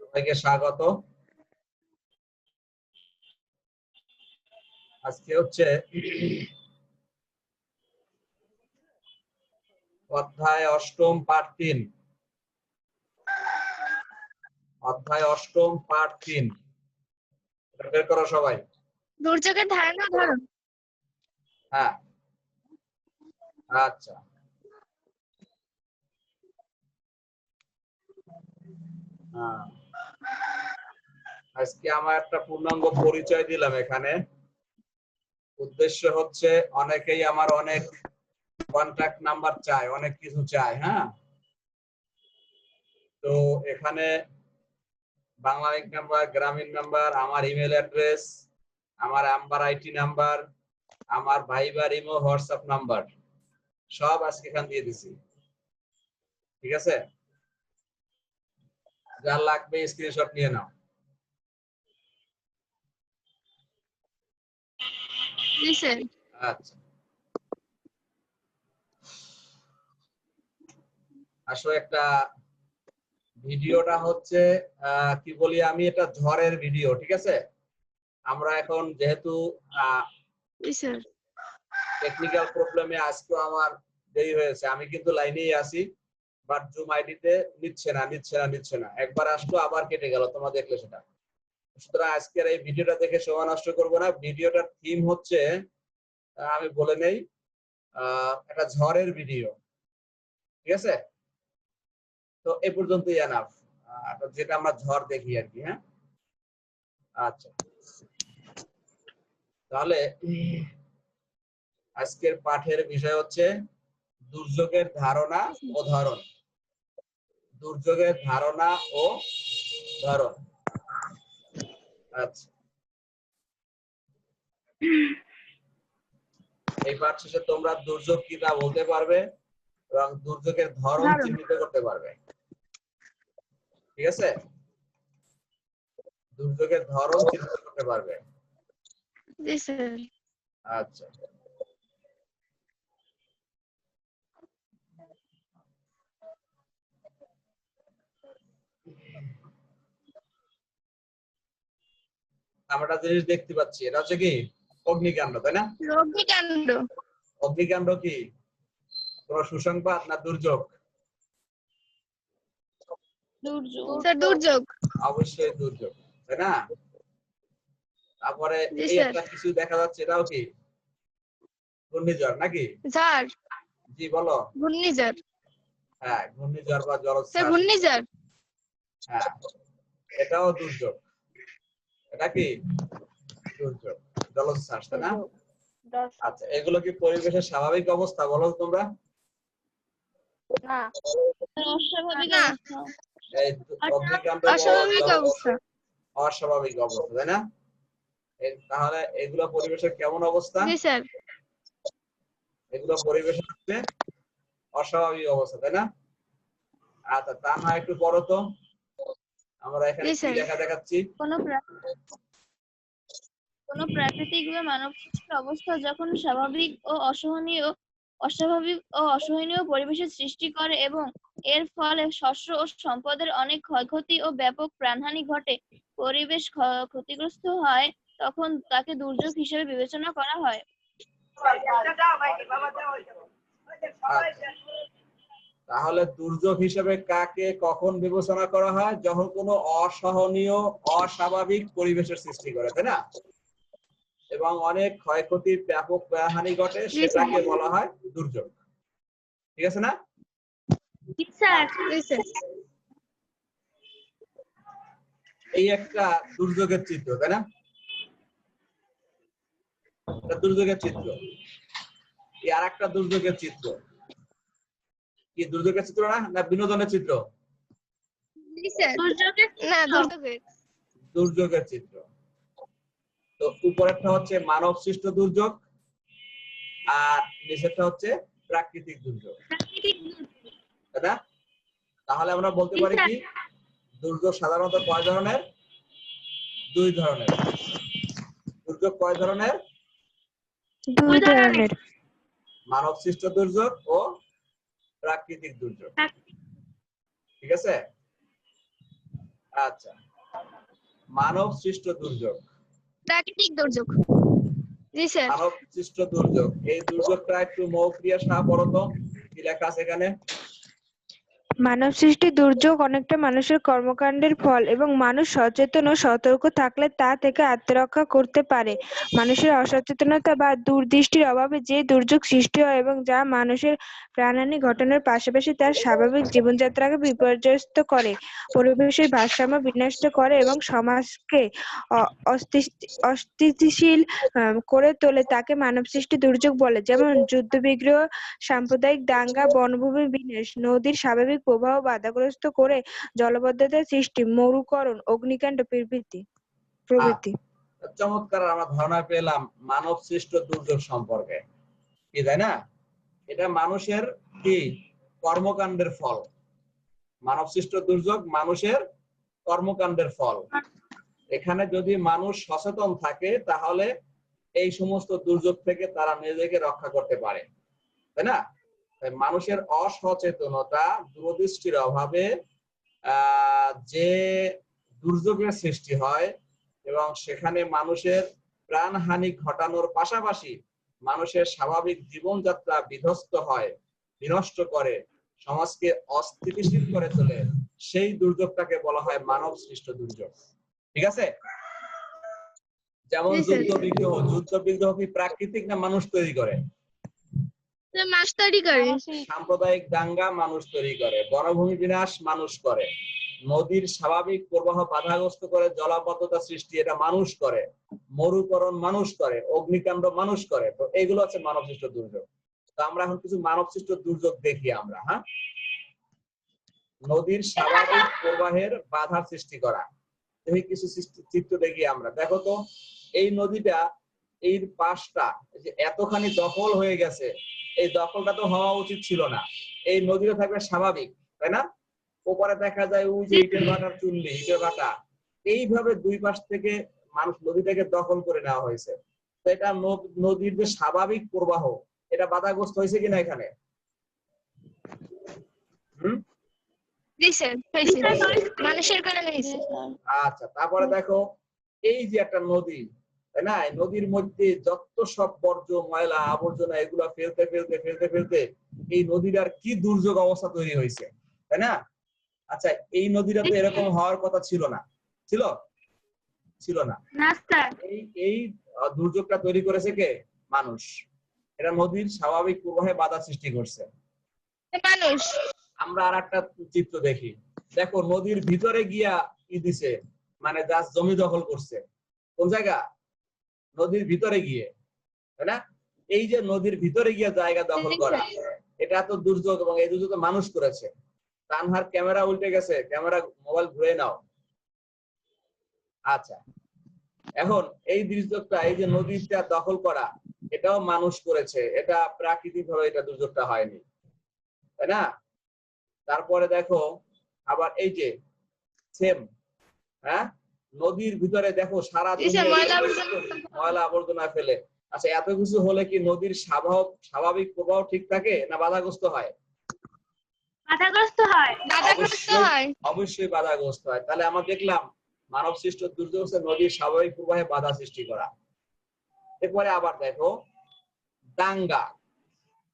সবাইকে স্বাগত। আজকে হচ্ছে অধ্যায় অষ্টম পাঠ তিন। অধ্যায় অষ্টম পাঠ তিন। বের করো সবাই। দুর্যোগের ধারণা ধরো। হ্যাঁ। আচ্ছা। আজকে আমার একটা পূর্ণাঙ্গ পরিচয় দিলাম এখানে। উদ্দেশ্য হচ্ছে অনেকেই আমার অনেক কন্ট্যাক্ট নাম্বার চায়, অনেক কিছু চায় হ্যাঁ? তো এখানে Bangla bank number Grameen number আমার ইমেল অ্যাড্রেস আমার আম্বার আইটি নাম্বার আমার ভাইবার ইমো হোয়াটসঅ্যাপ নাম্বার সব আজকে এখান দিয়ে দিছি। ঠিক আছে? যার লাগবে স্ক্রিনশট নিয়ে নাও। আচ্ছা। আসলে একটা ভিডিওটা হচ্ছে কি বলি আমি এটা ঝড়ের ভিডিও ঠিক আছে? আমরা এখন যেহেতু টেকনিক্যাল প্রবলেমে আজকেও আমার দেরি হয়েছে আমি কিন্তু লাইনেই আছি। বাট জুম আইডিতে নিচ্ছে না নিচ্ছে না নিচ্ছে না। একবার আসলো, আবার কেটে গেল, তোমরা দেখলে সেটা। সুতরাং আজকের এই ভিডিওটা দেখে সময় নষ্ট করব না। ভিডিওটার থিম হচ্ছে আমি বলে নেই একটা ঝড়ের ভিডিও। ঠিক আছে? তো এ পর্যন্তই এনাফ যেটা আমরা ঝড় দেখি আর কি হ্যাঁ? আচ্ছা। তাহলে আজকের পাঠের বিষয় হচ্ছে, দুর্যোগের ধারণা ও ধরন। দুর্যোগের ধারণা ও ধরন। আচ্ছা। এই পাঠ শেষে তোমরা দুর্যোগ কি তা বলতে পারবে এবং দুর্যোগের ধরন। চিহ্নিত করতে পারবে। ঠিক আছে? দুর্যোগের ধরন চিহ্নিত করতে পারবে। আচ্ছা। আমরা একটা জিনিস দেখতে পাচ্ছি এটা হচ্ছে কি? অগ্নিকাণ্ড তাই না? রগ্নিকাণ্ড অগ্নিকাণ্ড কি? কোন সুসংবাদ না দুর্যোগ? দুর্যোগ। অবশ্যই দুর্যোগ তাই না? তারপরে এই। একটা কিছু দেখা যাচ্ছে এটাও কি? ঘূর্ণিঝড় নাকি? ঝড়। জি বলো। ঘূর্ণিঝড়। হ্যাঁ ঘূর্ণিঝড় বা স্যার জলোচ্ছ্বাস ঘূর্ণিঝড়। হ্যাঁ এটাও দুর্যোগ। এটা কি? দুর্যোগ। জলোচ্ছ্বাস তাই না? আচ্ছা এগুলো কি পরিবেশের স্বাভাবিক অবস্থা বলো তোমরা? না। অস্বাভাবিক। অবস্থা। অস্বাভাবিক অবস্থা তাই না? তাহলে এগুলো পরিবেশের কেমন অবস্থা? এগুলো পরিবেশের হচ্ছে অস্বাভাবিক অবস্থা তাই না? আচ্ছা তা না একটু পড়ো তো। আমরা এখানে কি লেখা দেখাচ্ছি? কোনো প্রা- প্রাকৃতিক বা মানব সৃষ্ট অবস্থা যখন স্বাভাবিক ও অসহনীয় অস্বাভাবিক ও অসহনীয় পরিবেশের সৃষ্টি করে এবং এর ফলে শস্য ও সম্পদের অনেক ক্ষয়ক্ষতি ও ব্যাপক প্রাণহানি ঘটে পরিবেশ ক্ষতিগ্রস্ত হয় তখন তাকে দুর্যোগ হিসেবে বিবেচনা করা হয়। তাহলে দুর্যোগ হিসেবে কাকে কখন বিবেচনা করা হয়? যখন কোনো অসহনীয় অস্বাভাবিক পরিবেশের সৃষ্টি করে তাই না? এবং অনেক ক্ষয়ক্ষতির ব্যাপক হানি ঘটে সেটাকে বলা হয় দুর্যোগ। ঠিক আছে না? স্যার। জি স্যার। এই একটা দুর্যোগের চিত্র তাই না? এটা দুর্যোগের চিত্র। এই আর একটা দুর্যোগের চিত্র। কি দুর্যোগের চিত্র না? না বিনোদনের চিত্র? দুর্যোগের চিত্র। তো উপরেরটা হচ্ছে মানব সৃষ্ট দুর্যোগ আর নিচেরটা হচ্ছে প্রাকৃতিক দুর্যোগ। না? তাহলে আমরা বলতে পারি কি? দুর্যোগ সাধারণত কয় ধরনের? দুই ধরনের। দুর্যোগ কয় ধরনের। দুই ধরনের। মানব সৃষ্ট দুর্যোগ ও প্রাকৃতিক দুর্যোগ। ঠিক আছে? আচ্ছা। মানব সৃষ্ট দুর্যোগ। প্রাকৃতিক দুর্যোগ। জি স্যার। মানব সৃষ্ট দুর্যোগ। এই দুর্যোগটা একটু মৌক্রিয়া সাহা পড়ো তো কি লেখা আছে এখানে? মানব সৃষ্টি দুর্যোগ অনেকটা মানুষের কর্মকাণ্ডের ফল এবং মানুষ সচেতন ও সতর্ক থাকলে তা থেকে আত্মরক্ষা করতে পারে। মানুষের অসচেতনতা বা দূরদৃষ্টির অভাবে যে দুর্যোগ সৃষ্টি হয় এবং যা মানুষের প্রাণহানি ঘটনার পাশাপাশি তার স্বাভাবিক জীবনযাত্রাকে বিপর্যস্ত করে, পরিবেশের ভারসাম্য বিনষ্ট করে এবং সমাজকে অস্থিতিশীল করে তোলে তাকে মানব সৃষ্টি দুর্যোগ বলে। যেমন যুদ্ধবিগ্রহ সাম্প্রদায়িক দাঙ্গা, বনভূমি বিনাশ, নদীর স্বাভাবিক প্রবাহ বাধাগ্রস্ত করে জলবদ্ধতার সৃষ্টি, মরুকরণ, অগ্নিকাণ্ড প্রভৃতি প্রভৃতি। চমৎকার আমরা ধারণা পেলাম মানব সৃষ্ট দুর্যোগ সম্পর্কে। কি, তাই না? এটা মানুষের কি? কর্মকাণ্ডের ফল। মানব সৃষ্ট দুর্যোগ মানুষের কর্মকাণ্ডের ফল। এখানে যদি মানুষ সচেতন থাকে, তাহলে এই সমস্ত দুর্যোগ থেকে তারা নিজেকে রক্ষা করতে পারে। তাই না? মানুষের অসচেতনতা দূরদৃষ্টির অভাবে যে দুর্যোগের সৃষ্টি হয় এবং সেখানে মানুষের প্রাণহানি ঘটানোর পাশাপাশি মানুষের স্বাভাবিক জীবনযাত্রা বিধ্বস্ত হয় বিনষ্ট করে সমাজকে অস্থিতিশীল করে তোলে সেই দুর্যোগটাকে বলা হয় মানব সৃষ্ট দুর্যোগ। ঠিক আছে? যেমন যুদ্ধ বিগ্রহ যুদ্ধ বিগ্রহ কি প্রাকৃতিক না মানুষ তৈরি করে? তৈরি করে। সাম্প্রদায়িক দাঙ্গা মানুষ তৈরি করে বনভূমি বিনাশ মানুষ করে নদীর স্বাভাবিক প্রবাহ বাধাগ্রস্ত করে জলাবদ্ধতা সৃষ্টি এটা মানুষ করে মরুকরণ মানুষ করে অগ্নিকাণ্ড মানুষ করে তো এগুলো হচ্ছে মানব সৃষ্ট দুর্যোগ। তো আমরা এখন কিছু মানব সৃষ্ট দুর্যোগ দেখি আমরা হ্যাঁ? নদীর স্বাভাবিক প্রবাহের বাধার সৃষ্টি করা। এই কিছু সৃষ্টি- চিত্র দেখি আমরা। দেখো তো এই নদীটা এই পাশটা যে এতখানি দখল হয়ে গেছে এই দখলটা তো হওয়া উচিত ছিল না। এই নদীটা থাকবে স্বাভাবিক তাই না? ওপারে দেখা যায় ওই যে ইটের ভাটার চুল্লি ইটের ভাটা। এইভাবে দুই পাশ থেকে মানুষ নদীটাকে দখল করে নেওয়া হয়েছে। তো এটা নদীর যে স্বাভাবিক প্রবাহ এটা বাধাগ্রস্ত হয়েছে কিনা এখানে? মানুষের কারণে আচ্ছা তারপরে দেখো এই যে একটা নদী তাই না? নদীর মধ্যে যত সব বর্জ্য ময়লা আবর্জনা এগুলা ফেলতে ফেলতে ফেলতে ফেলতে এই নদীটার কি দুর্যোগ অবস্থা তৈরি হয়েছে তাই না? আচ্ছা এই নদীটা তো এরকম হওয়ার কথা ছিল না। ছিল? ছিল না। এই এই দুর্যোগটা তৈরি করেছে কে? মানুষ। এটা নদীর স্বাভাবিক প্রবাহে বাধা সৃষ্টি করছে। মানুষ। আমরা আর একটা চিত্র দেখি। দেখো নদীর ভিতরে গিয়া কি দিছে মানে জাস্ট জমি দখল করছে। কোন জায়গা? নদীর ভিতরে গিয়ে তাই না? এই যে নদীর ভিতরে গিয়ে জায়গা দখল করা এটা তো দুর্যোগ এবং এই দুর্যোগ মানুষ করেছে। তানহার ক্যামেরা উল্টে গেছে ক্যামেরা মোবাইল ঘুরে নাও। আচ্ছা এখন এই দুর্যোগটা এই যে নদীটা দখল করা এটাও মানুষ করেছে। এটা প্রাকৃতিক ভাবে এটা দুর্যোগটা হয়নি তাই না? তারপরে দেখো আবার এই যে সেম হ্যাঁ? নদীর ভিতরে দেখো সারা ময়লা আবর্জনা- ফেলে। আচ্ছা এত কিছু হলে কি নদীর স্বাভাবিক স্বাভাবিক প্রবাহ ঠিক থাকে না বাধাগ্রস্ত হয়? বাধাগ্রস্ত হয়। বাধাগ্রস্ত অবশ্যই। হয়। অবশ্যই বাধাগ্রস্ত হয়। তাহলে আমরা দেখলাম মানব সৃষ্ট দুর্যোগ নদীর স্বাভাবিক প্রবাহে বাধা সৃষ্টি করা। এরপরে আবার দেখো দাঙ্গা।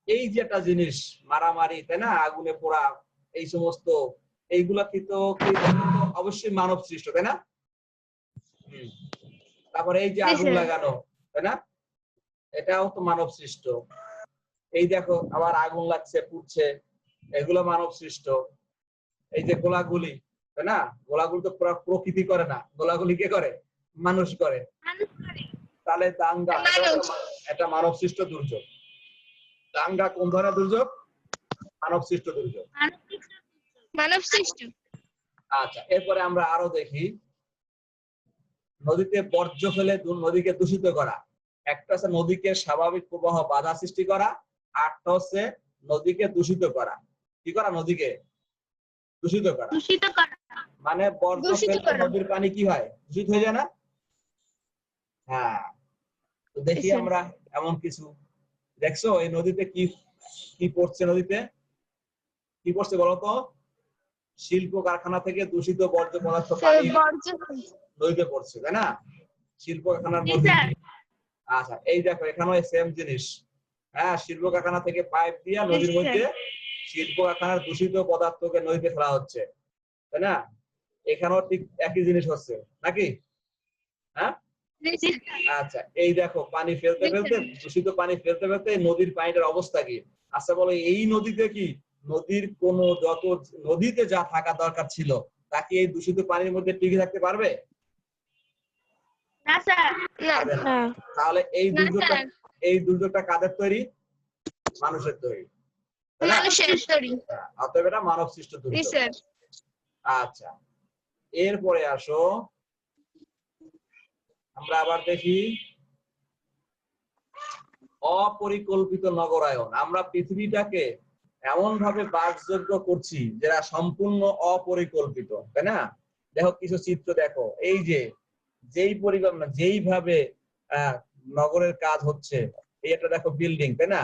এই যে একটা জিনিস মারামারি তাই না? আগুনে পোড়া এই সমস্ত এইগুলা কিন্তু অবশ্যই মানব সৃষ্ট তাই না। তারপরে এই যে আগুন লাগানো তাই না? এটাও তো মানব সৃষ্ট। এই দেখো আবার আগুন লাগছে পুড়ছে এগুলো মানব সৃষ্ট। এই যে গোলাগুলি তাই না? গোলাগুলি তো প্রকৃতি করে না। গোলাগুলি কে করে? মানুষ করে। তাহলে দাঙ্গা। একটা মানব সৃষ্ট দুর্যোগ। দাঙ্গা কোন ধরনের দুর্যোগ? মানব সৃষ্ট দুর্যোগ। মানব সৃষ্ট আচ্ছা এরপরে আমরা আরও দেখি। নদীতে বর্জ্য ফেলে দু- নদীকে দূষিত করা। একটা হচ্ছে নদীকে স্বাভাবিক প্রবাহ বাধা সৃষ্টি করা আটটা হচ্ছে নদীকে দূষিত করা। কি করা? নদীকে দূষিত করা। দূষিত করা। মানে বর্জ্য করা। নদীর পানি কি হয়? দূষিত হয়ে যায় না? হ্যাঁ। তো দেখি আচ্ছা। আমরা এমন কিছু। দেখছ এই নদীতে কি কি পড়ছে নদীতে? কি পড়ছে বলতো শিল্প কারখানা থেকে দূষিত বর্জ্য পদার্থ পানি। নদীতে পড়ছে তাই না? শিল্প কারখানার মধ্যে। আচ্ছা এই দেখো এখানেও সেম জিনিস। হ্যাঁ শিল্প কারখানা থেকে পাইপ দিয়ে নদীর মধ্যে শিল্প কারখানার দূষিত পদার্থকে নদীতে ফেলা হচ্ছে তাই না? এখানেও ঠিক একই জিনিস হচ্ছে নাকি? হ্যাঁ? আচ্ছা এই দেখো পানি ফেলতে ফেলতে দূষিত পানি ফেলতে ফেলতে নদীর পানিটার অবস্থা কি? আচ্ছা বলো এই নদীতে কি নদীর কোন যত নদীতে যা থাকা দরকার ছিল তা কি এই দূষিত পানির মধ্যে টিকে থাকতে পারবে? না স্যার। না তাহলে এই দুর্যোগটা এই দুর্যোগটা কাদের তৈরি? মানুষের তৈরি। মানুষের তৈরি। হ্যাঁ, অতএব এটা মানব সৃষ্ট দুর্যোগ স্যার। আচ্ছা। এরপরে আসো। আমরা আবার দেখি। অপরিকল্পিত নগরায়ন। আমরা পৃথিবীটাকে এমন ভাবে বাসযোগ্য করছি যেটা সম্পূর্ণ অপরিকল্পিত তাই না? দেখো কিছু চিত্র দেখো। এই যে যেই পরিকল্পনা যেইভাবে আহ, নগরের কাজ হচ্ছে এই একটা দেখো বিল্ডিং তাই না?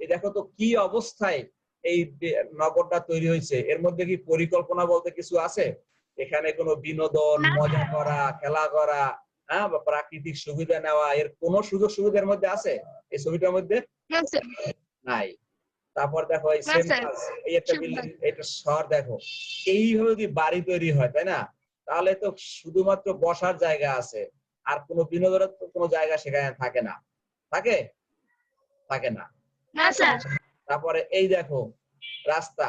এই দেখো তো কি অবস্থায় এই নগরটা তৈরি হয়েছে। এর মধ্যে কি পরিকল্পনা বলতে কিছু আছে? এখানে কোনো বিনোদন মজা করা খেলা করা হ্যাঁ বা প্রাকৃতিক সুবিধা নেওয়া এর কোনো সুযোগ সুবিধার মধ্যে আছে? এই ছবিটার মধ্যে? নাই। তারপর দেখো এই সেম এই একটা বিল্ডিং এটা শহর দেখো। এইভাবে যদি বাড়ি তৈরি হয় তাই না? তাহলে তো শুধুমাত্র বসার জায়গা আছে। আর কোনো বিনোদনের তো কোনো জায়গা সেখানে থাকে না। থাকে? থাকে না। না তারপরে এই দেখো রাস্তা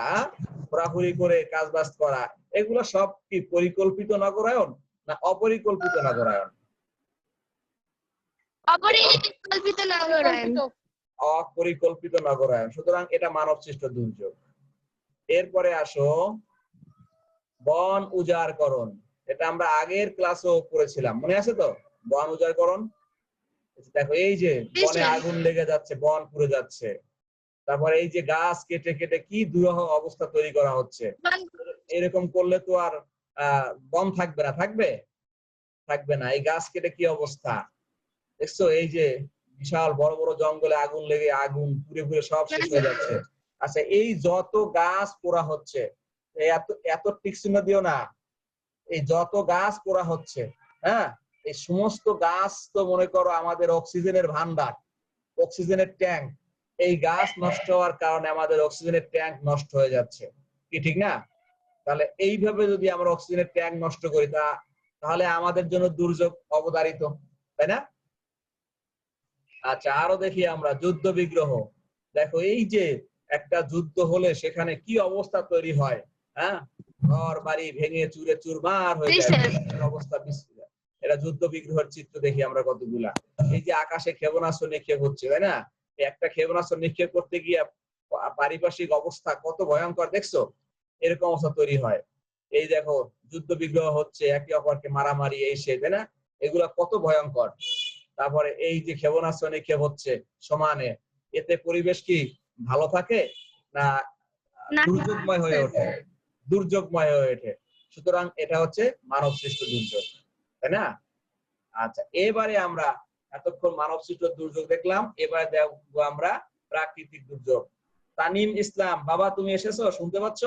ঘোরাঘুরি করে কাজ বাজ করা এগুলো সব কি পরিকল্পিত নগরায়ন না অপরিকল্পিত নগরায়ন অপরিকল্পিত নগরায়ন অপরিকল্পিত নগরায়ন সুতরাং এটা মানব সৃষ্ট দুর্যোগ। এরপরে আসো বন উজাড়করণ। এটা আমরা আগের ক্লাসেও করেছিলাম। মনে আছে তো? বন উজাড়করণ? দেখো এই যে বনে আগুন লেগে যাচ্ছে বন পুড়ে যাচ্ছে। তারপরে এই যে গাছ কেটে কেটে কি দুরহ অবস্থা তৈরি করা হচ্ছে? এরকম করলে তো আর বন থাকবে না থাকবে? থাকবে না। এই গাছ কেটে কি অবস্থা? দেখছ এই যে বিশাল বড় বড় জঙ্গলে আগুন লেগে আগুন পুড়ে পুড়ে সব শেষ হয়ে যাচ্ছে। আচ্ছা এই যত গাছ পোড়া হচ্ছে এত এত টিকচিহ্ন দিও না। এই যত গাছ পোড়া হচ্ছে হ্যাঁ? এই সমস্ত গাছ তো মনে করো আমাদের অক্সিজেনের ভান্ডার অক্সিজেনের ট্যাঙ্ক। এই গাছ নষ্ট হওয়ার কারণে আমাদের অক্সিজেনের ট্যাঙ্ক নষ্ট হয়ে যাচ্ছে। কি ঠিক না? তাহলে এইভাবে যদি আমরা অক্সিজেনের ট্যাঙ্ক নষ্ট করি, তা, তাহলে আমাদের জন্য দুর্যোগ অবধারিত, তাই না? আচ্ছা আরও দেখি আমরা, যুদ্ধ বিগ্রহ। দেখো, এই যে একটা যুদ্ধ হলে সেখানে কি অবস্থা তৈরি হয় হ্যাঁ? ঘর বাড়ি ভেঙে চুরে চুরমার হয়ে যায়। অবস্থা বিশ্রী এটা যুদ্ধ বিগ্রহের চিত্র দেখি আমরা কতগুলা। এই যে আকাশে ক্ষেপণাস্ত্র নিক্ষেপ হচ্ছে তাই না? একটা ক্ষেপণাস্ত্র নিক্ষেপ করতে গিয়ে পারিপার্শ্বিক অবস্থা কত ভয়ঙ্কর দেখছ? এরকম অবস্থা তৈরি হয়। এই দেখো যুদ্ধ বিগ্রহ হচ্ছে একে অপরকে মারামারি এই সে তাই না? এগুলা কত ভয়ঙ্কর। তারপরে এই যে ক্ষেপণাস্ত্র নিক্ষেপ হচ্ছে সমানে এতে পরিবেশ কি ভালো থাকে না। দুর্যোগময় হয়ে ওঠে? দুর্যোগময় হয়ে ওঠে। সুতরাং এটা হচ্ছে মানব সৃষ্ট দুর্যোগ তাই না? আচ্ছা এবারে আমরা এতক্ষণ মানব সৃষ্ট দুর্যোগ দেখলাম এবারে দেখব আমরা প্রাকৃতিক দুর্যোগ। তানিম ইসলাম বাবা তুমি এসেছ শুনতে পাচ্ছ?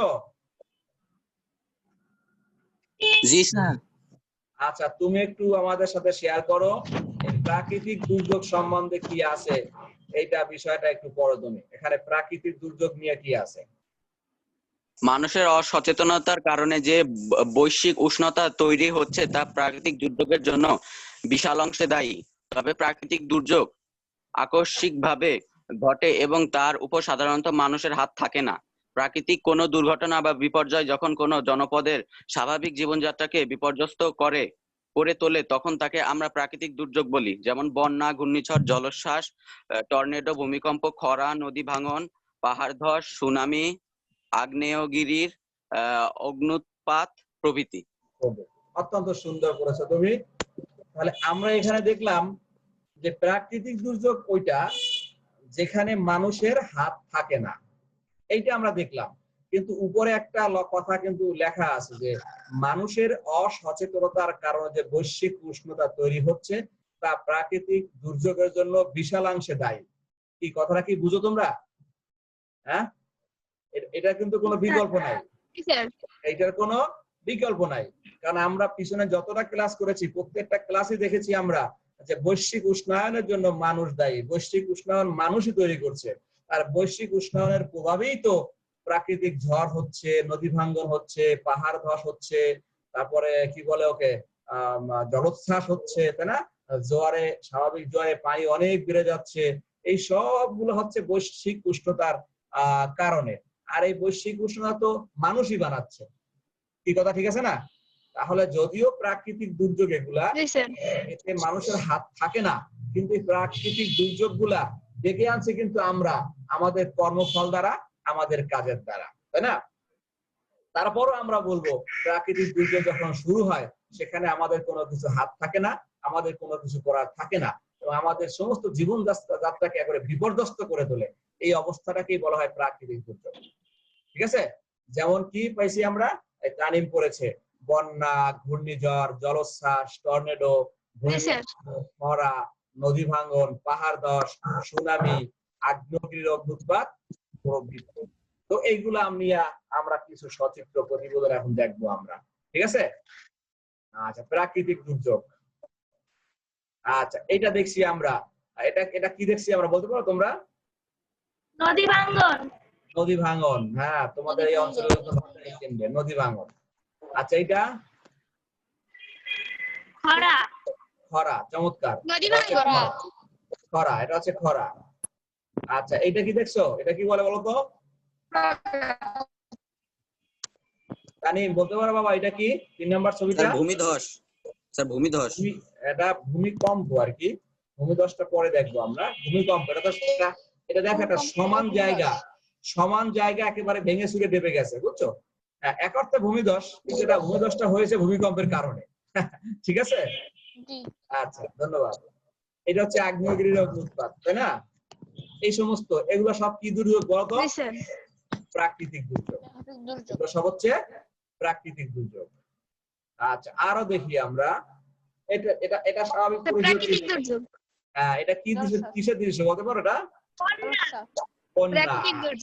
জি স্যার। আচ্ছা তুমি একটু আমাদের সাথে শেয়ার করো প্রাকৃতিক দুর্যোগ সম্বন্ধে কি আছে? এইটা বিষয়টা একটু পড়ো তুমি। এখানে প্রাকৃতিক দুর্যোগ নিয়ে কি আছে? মানুষের অসচেতনতার কারণে যে বৈশ্বিক উষ্ণতা তৈরি হচ্ছে তা প্রাকৃতিক দুর্যোগের জন্য বিশাল অংশে দায়ী। তবে প্রাকৃতিক দুর্যোগ আকস্মিকভাবে ঘটে এবং তার উপর সাধারণত মানুষের হাত থাকে না। প্রাকৃতিক কোনো দুর্ঘটনা বা বিপর্যয় যখন কোনো জনপদের স্বাভাবিক জীবনযাত্রাকে বিপর্যস্ত করে করে তোলে, তখন তাকে আমরা প্রাকৃতিক দুর্যোগ বলি। যেমন বন্যা, ঘূর্ণিঝড়, জলোচ্ছ্বাস টর্নেডো, ভূমিকম্প, খরা, নদী ভাঙন, পাহাড় ধস, সুনামি আগ্নেয়গিরির অগ্নুৎপাত প্রভৃতি। অত্যন্ত সুন্দর করেছ তুমি। তাহলে আমরা এখানে দেখলাম যে প্রাকৃতিক দুর্যোগ ওইটা যেখানে মানুষের হাত থাকে না। এইটা আমরা দেখলাম। কিন্তু উপরে একটা কথা কিন্তু লেখা আছে যে মানুষের অসচেতনতার কারণে যে বৈশ্বিক উষ্ণতা তৈরি হচ্ছে, তা প্রাকৃতিক দুর্যোগের জন্য বিশালাংশে দায়ী। কি কথাটা কি বুঝো তোমরা? হ্যাঁ? এটা কিন্তু কোনো বিকল্প নাই। জি স্যার এইটার কোনো বিকল্প নাই। কারণ আমরা পিছনে যতটা ক্লাস করেছি প্রত্যেকটা ক্লাসে দেখেছি আমরা যে বৈশ্বিক উষ্ণায়নের জন্য মানুষ দায়ী। বৈশ্বিক উষ্ণায়ন মানুষই তৈরি করছে। আর বৈশ্বিক উষ্ণায়নের প্রভাবেই তো প্রাকৃতিক ঝড় হচ্ছে নদী ভাঙ্গন হচ্ছে পাহাড় ধস হচ্ছে তারপরে কি বলে ওকে জলোচ্ছ্বাস হচ্ছে তাই না? জোয়ারে স্বাভাবিক জোয়ারে পানি অনেক বেড়ে যাচ্ছে। এই সবগুলো হচ্ছে বৈশ্বিক উষ্ণতার আহ কারণে। আর এই বৈশ্বিক উষ্ণতা তো মানুষই বানাচ্ছে। কি কথা ঠিক আছে না? তাহলে যদিও প্রাকৃতিক দুর্যোগ এগুলা এতে মানুষের হাত থাকে না কিন্তু এই প্রাকৃতিক দুর্যোগগুলা ডেকে আনছে কিন্তু আমরা আমাদের কর্মফল দ্বারা আমাদের কাজের দ্বারা তাই না? তারপরও আমরা বলব প্রাকৃতিক দুর্যোগ যখন শুরু হয় সেখানে আমাদের কোনো কিছু হাত থাকে না আমাদের কোনো কিছু করার থাকে না। এবং আমাদের সমস্ত জীবন যাত্রা- যাত্রাকে একবারে বিপর্যস্ত করে তোলে। এই অবস্থাটাকেই বলা হয় প্রাকৃতিক দুর্যোগ। ঠিক আছে? যেমন কি পাইছি আমরা? তানিম পড়েছে। বন্যা ঘূর্ণিঝড় জলোচ্ছ্বাস টর্নেডো খরা নদী ভাঙ্গন পাহাড় ধস সুনামি আগ্নেয়গিরির অগ্নুৎপাত প্রভৃতি। তো এইগুলা নিয়ে আমরা কিছু সচিত্র প্রতিবেদন এখন দেখব আমরা। ঠিক আছে? আচ্ছা প্রাকৃতিক দুর্যোগ। আচ্ছা এটা দেখছি আমরা। এটা এটা কি দেখছি আমরা? বলতে পারো তোমরা? নদী ভাঙ্গন। নদী ভাঙ্গন হ্যাঁ তোমাদের এই অঞ্চলে নদী ভাঙ্গন। আচ্ছা এটা খরা। খরা চমৎকার। নদী এটা ভাঙ্গন। খরা। খরা এটা হচ্ছে খরা। আচ্ছা এটা কি দেখছ? এটা কি বলে বলো তো? তানিম বলতে পারো বাবা এটা কি? তিন নম্বর ছবিটা? ভূমিধস। স্যার ভূমিধস। ভূমি- এটা ভূমিকম্প আর কি ভূমিদশটা পরে দেখব আমরা। ভূমিকম্প এটা তো এটা দেখো একটা সমান জায়গা সমান জায়গা একেবারে ভেঙে চুরে ডেবে গেছে বুঝছ? হ্যাঁ, এক অর্থে ভূমিধস কিন্তু এটা ভূমিধসটা হয়েছে ভূমিকম্পের কারণে। ঠিক আছে? আচ্ছা ধন্যবাদ। এটা হচ্ছে আগ্নেয়গিরির উৎপাদ তাই না? এই সমস্ত এগুলো সব কি দুর্যোগ বলতো? প্রাকৃতিক দুর্যোগ। এগুলো সব হচ্ছে প্রাকৃতিক দুর্যোগ। আচ্ছা আরও দেখি আমরা। এটা এটা এটা স্বাভাবিক হ্যাঁ এটা কি কিসের দৃশ্য বলতে পারো এটা? বন্যা।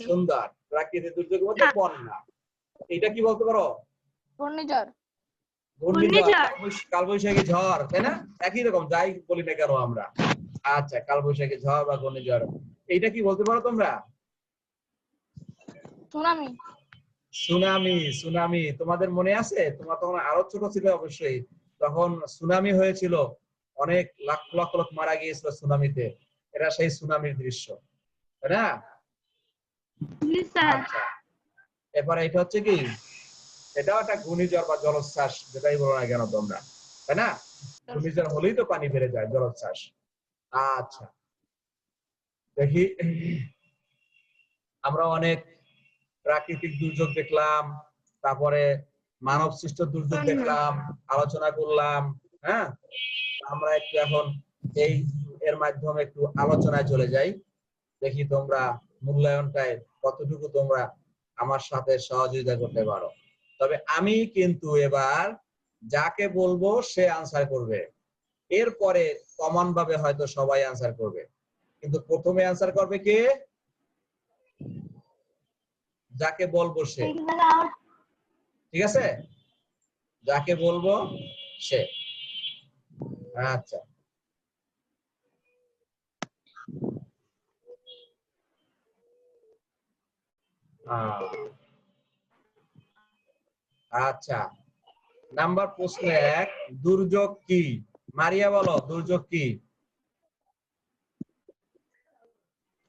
সুন্দর। প্রাকৃতিক দুর্যোগ বলতে বন্যা। এটা কি বলতে পারো? ঘূর্ণিঝড়। কালবৈশাখী ঝড় তাই না? একই রকম যাই বলি না কেন আমরা। আচ্ছা কালবৈশাখী ঝড় বা ঘূর্ণিঝড়। এইটা কি বলতে পারো তোমরা? সুনামি। Tsunami tsunami. তোমাদের মনে আছে? তোমরা তখন আরও ছোট ছিল অবশ্যই। তখন সুনামি হয়েছিল। অনেক লাখ লক্ষ লোক মারা গিয়েছিল সুনামিতে। এটা সেই সুনামির দৃশ্য। তাই না? আচ্ছা। এবারে এটা হচ্ছে কি? এটাও একটা ঘূর্ণিঝড় বা জলোচ্ছ্বাস যেটাই বলো না কেন তোমরা। তাই না? ঘূর্ণিঝড় হলেই তো পানি বেড়ে যায় জলোচ্ছ্বাস। আচ্ছা। দেখি। আমরা অনেক প্রাকৃতিক দুর্যোগ দেখলাম তারপরে মানব সৃষ্ট দুর্যোগ দেখলাম আলোচনা করলাম হ্যাঁ? আমরা একটু এখন এই এর মাধ্যমে একটু আলোচনায় চলে যাই। দেখি তোমরা মূল্যায়নটায় কতটুকু তোমরা আমার সাথে সহযোগিতা করতে পারো। তবে আমি কিন্তু এবার যাকে বলব সে আনসার করবে। এরপরে কমন ভাবে হয়তো সবাই আনসার করবে। কিন্তু প্রথমে আনসার করবে কে? যাকে বলব সে। ঠিক আছে? যাকে বলব সে। আচ্ছা। আচ্ছা। নাম্বার প্রশ্ন এক দুর্যোগ কি? মারিয়া বলো দুর্যোগ কি?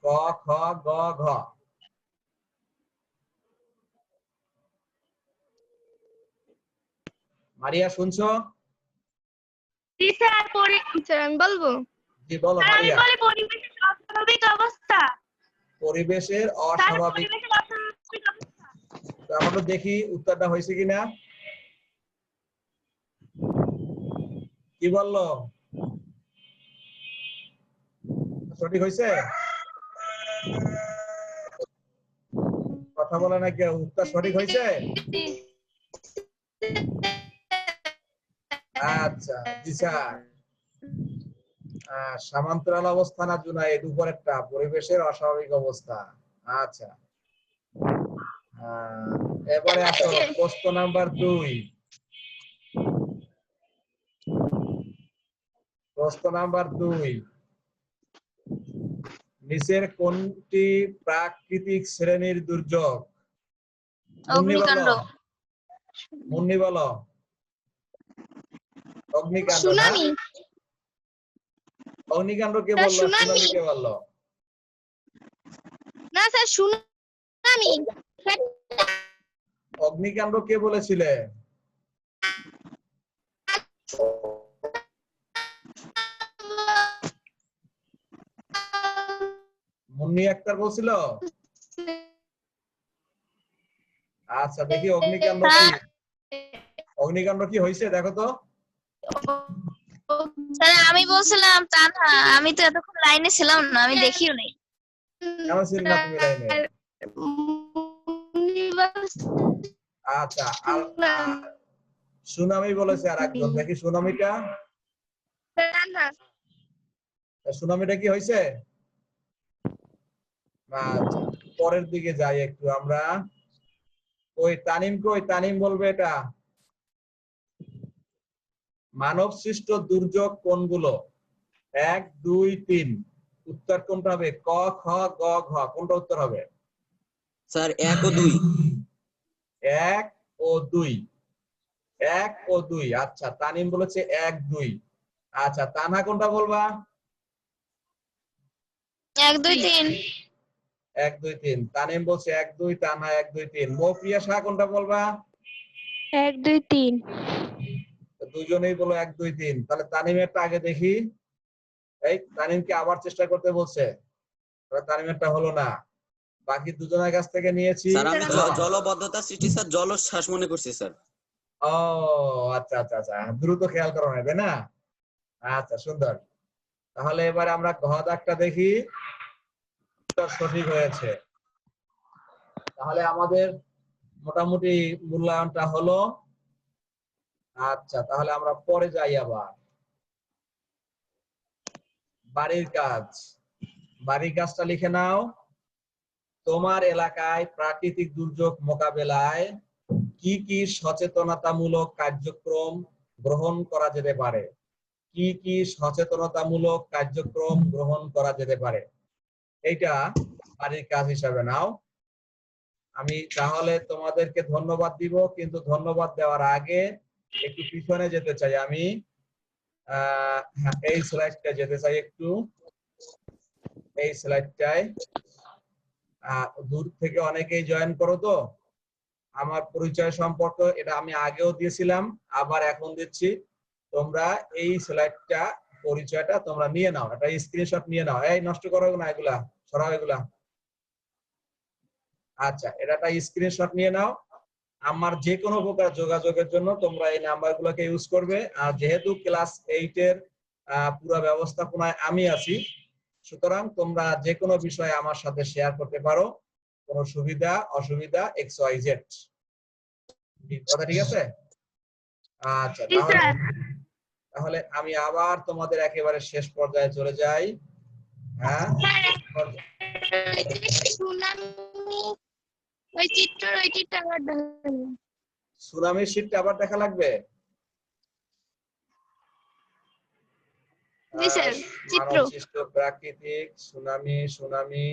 ক খ গ ঘ। মারিয়া শুনছো? স্যার আমি বলব? জি বলো মারিয়া। পরিবেশের অস্বাভাবিক অবস্থা। পরিবেশের অস্বাভাবিক আমরা দেখি উত্তরটা হয়েছে কিনা। কি বলল? সঠিক হয়েছে? কথা বলে না কেউ। উত্তর সঠিক হয়েছে? আচ্ছা জি স্যার আহ, সমান্তরাল অবস্থান আর জুনাইদ উপরেরটা পরিবেশের অস্বাভাবিক অবস্থা। আচ্ছা। এবারে আসো প্রশ্ন নাম্বার দুই। প্রশ্ন নাম্বার দুই। নিচের কোনটি প্রাকৃতিক শ্রেণির দুর্যোগ? অগ্নিকাণ্ড। মুন্নি বলো অগ্নিকাণ্ড সুনামি। অগ্নিকাণ্ড কে বলল? সুনামি। কে বলল? না স্যার সুনামি। অগ্নিকাণ্ড কে বলেছিলে? মুন্নি আক্তার বলছিল? আচ্ছা দেখি অগ্নিকাণ্ড কি? অগ্নিকাণ্ড কি হয়েছে দেখো তো। আমি বলছিলাম তা না আমি তো এতক্ষণ লাইনে ছিলাম না আমি দেখিও নাই। কেমন ছিল না তুমি লাইনে? আচ্ছা সুনামি বলেছে আর একজন দেখি সুনামিটা। সুনামিটা কি হয়েছে? আচ্ছা, পরের দিকে যাই একটু আমরা। ওই তানিম কই তানিম বলবে এটা। মানব সৃষ্ট দুর্যোগ কোনগুলো? এক দুই তিন। উত্তর কোনটা হবে? ক খ গ ঘ। কোনটা উত্তর হবে? স্যার এক ও দুই। এক ও দুই। এক ও দুই। আচ্ছা তানিম বলেছে এক দুই। আচ্ছা তানহা কোনটা বলবা? এক দুই তিন। এক দুই তিন। তানিম বলছে এক দুই তানহা এক দুই তিন। মৌপ্রিয়া শাহ কোনটা বলবা? এক দুই তিন। দুজনেই বলো এক দুই তিন। তাহলে তানিমেরটা আগে দেখি। এই তানিমকে আবার চেষ্টা করতে বলছে। তানিমেরটা হলো না। বাকি দুজনের কাছ থেকে নিয়েছি। জলবদ্ধতা সৃষ্টি স্যার জলশ্বাস মনে করছি স্যার। ও আচ্ছা আচ্ছা আচ্ছা। দ্রুত খেয়াল করো না তাই না? আচ্ছা সুন্দর। তাহলে এবারে আমরা ঘ দাগটা দেখি। সঠিক হয়েছে। তাহলে আমাদের মোটামুটি মূল্যায়নটা হলো আচ্ছা তাহলে আমরা পরে যাই আবার। বাড়ির কাজ। বাড়ির কাজটা লিখে নাও। তোমার এলাকায় প্রাকৃতিক দুর্যোগ মোকাবেলায় কি কি সচেতনতামূলক কার্যক্রম গ্রহণ করা যেতে পারে? কি কি সচেতনতামূলক কার্যক্রম গ্রহণ করা যেতে পারে? এইটা বাড়ির কাজ হিসাবে নাও। আমি তাহলে তোমাদেরকে ধন্যবাদ দিব, কিন্তু ধন্যবাদ দেওয়ার আগে একটু পিছনে যেতে চাই আমি। হ্যাঁ, এই স্লাইডটা যেতে চাই একটু। এই স্লাইডটায় দূর থেকে অনেকেই জয়েন করো তো। আমার পরিচয় সম্পর্ক এটা আমি আগেও দিয়েছিলাম আবার এখন দিচ্ছি। তোমরা এই স্লাইডটা পরিচয়টা তোমরা নিয়ে নাও একটা স্ক্রিনশট নিয়ে নাও। এই নষ্ট করো না এগুলা সরাও এগুলা। আচ্ছা এটা একটা স্ক্রিনশট নিয়ে নাও। আমার যে কোনো প্রকার যোগাযোগের জন্য তোমরা এই নাম্বারগুলোকে ইউজ করবে। আর যেহেতু ক্লাস এইট এর পুরো ব্যবস্থাপনায় আমি আছি সুতরাং তোমরা যে কোনো বিষয়ে আমার সাথে শেয়ার করতে পারো। কোনো সুবিধা অসুবিধা এক্স ওয়াই জেড কথা ঠিক আছে? আচ্ছা তাহলে আমি আবার তোমাদের একেবারে শেষ পর্যায়ে চলে যাই। হ্যাঁ? ওই চিত্র ওই চিত্র আবার। সুনামির শীটটা আবার দেখা লাগবে? প্রাকৃতিক সুনামি সুনামি।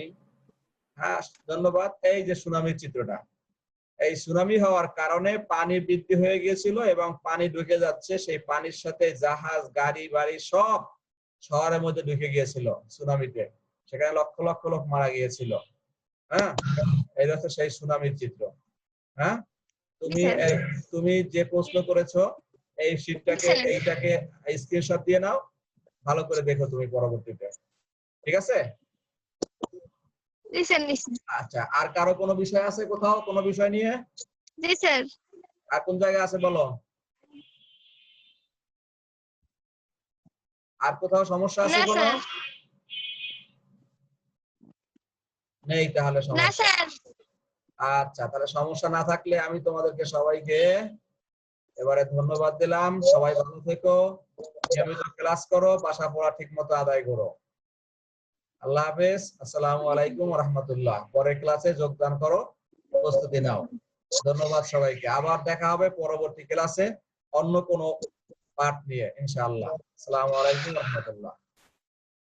হ্যাঁ ধন্যবাদ। এই যে সুনামির চিত্রটা। এই সুনামি হওয়ার কারণে পানি বৃদ্ধি হয়ে গিয়েছিল এবং পানি ঢুকে যাচ্ছে। সেই পানির সাথে জাহাজ গাড়ি বাড়ি সব শহরের মধ্যে ঢুকে গিয়েছিল সুনামিতে। সেখানে লক্ষ লক্ষ লোক মারা গিয়েছিল। হ্যাঁ? এই হচ্ছে সেই সুনামির চিত্র হ্যাঁ? তুমি তুমি যে প্রশ্ন করেছ এই শীটটাকে এইটাকে স্ক্রিনশট দিয়ে নাও ভালো করে দেখো তুমি পরবর্তীতে ঠিক আছে? জি স্যার আচ্ছা আর কারও কোনো বিষয় আছে কোথাও কোনো বিষয় নিয়ে? জি স্যার। আর কোন জায়গায় আছে বলো? আর কোথাও সমস্যা আছে না কোনো স্যার নেই তাহলে সমস্যা আচ্ছা তাহলে সমস্যা না থাকলে আমি তোমাদেরকে সবাইকে এবারে ধন্যবাদ দিলাম। সবাই ভালো থেকো নিয়মিত ক্লাস করো বাসা পড়া ঠিক মতো আদায় করো। আল্লাহ হাফেজ আসসালামু আলাইকুম রহমতুল্লাহ পরের ক্লাসে যোগদান করো প্রস্তুতি নাও। ধন্যবাদ সবাইকে। আবার দেখা হবে পরবর্তী ক্লাসে অন্য কোনো পাঠ নিয়ে ইনশাআল্লাহ। আসসালামু আলাইকুম রহমতুল্লাহ